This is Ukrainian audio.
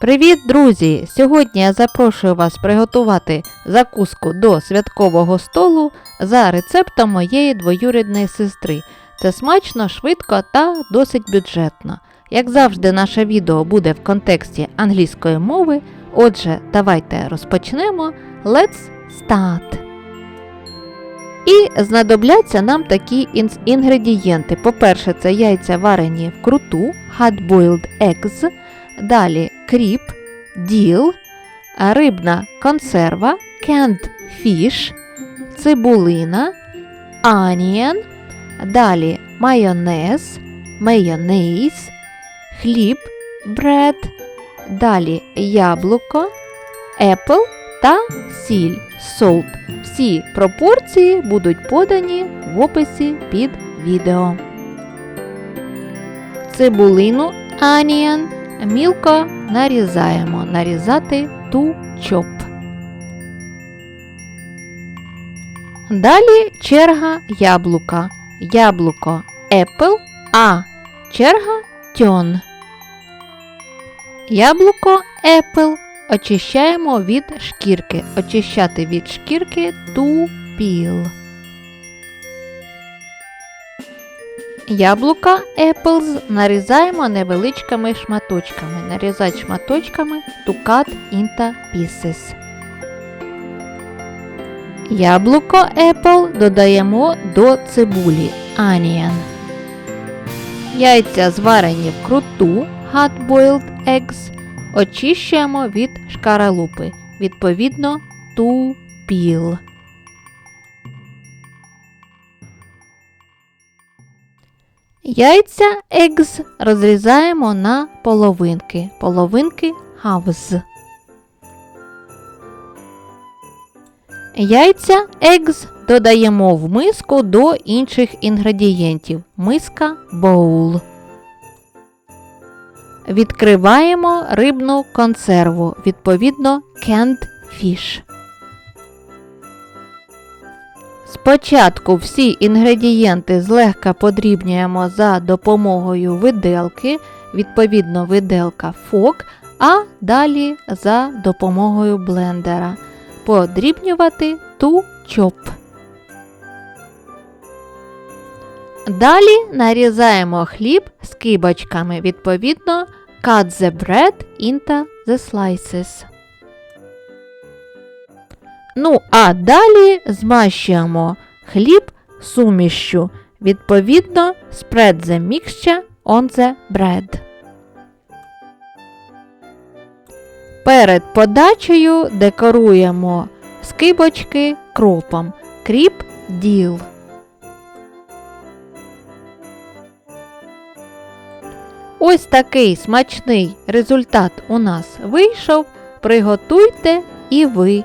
Привіт, друзі! Сьогодні я запрошую вас приготувати закуску до святкового столу за рецептом моєї двоюрідної сестри. Це смачно, швидко та досить бюджетно. Як завжди, наше відео буде в контексті англійської мови. Отже, давайте розпочнемо. Let's start! І знадобляться нам такі інгредієнти. По-перше, це яйця варені вкруту, hard-boiled eggs, далі кріп, діл, рибна консерва, canned fish, цибулина, onion, далі майонез, майонез, хліб, бред, далі яблуко, apple та сіль, salt. Всі пропорції будуть подані в описі під відео. Цибулину onion мілко нарізаємо. Нарізати to chop. Далі черга яблука. Яблуко apple, а черга тьон. Яблуко apple очищаємо від шкірки. Очищати від шкірки to Яблука apples нарізаємо невеличкими шматочками. Нарізати шматочками to cut into pieces. Яблуко apple додаємо до цибулі onion. Яйця зварені вкруту hard-boiled eggs очищуємо від шкаралупи, відповідно to peel. Яйця eggs розрізаємо на половинки. Половинки halves. Яйця eggs додаємо в миску до інших інгредієнтів. Миска bowl. Відкриваємо рибну консерву, відповідно canned fish. Спочатку всі інгредієнти злегка подрібнюємо за допомогою виделки, відповідно виделка фок, а далі за допомогою блендера. Подрібнювати to chop. Далі нарізаємо хліб з кибочками, відповідно cut the bread into the slices. Ну, а далі змащуємо хліб сумішшю, відповідно spread the mixture on the bread. Перед подачею декоруємо скибочки кропом. Кріп діл. Ось такий смачний результат у нас вийшов. Приготуйте і ви.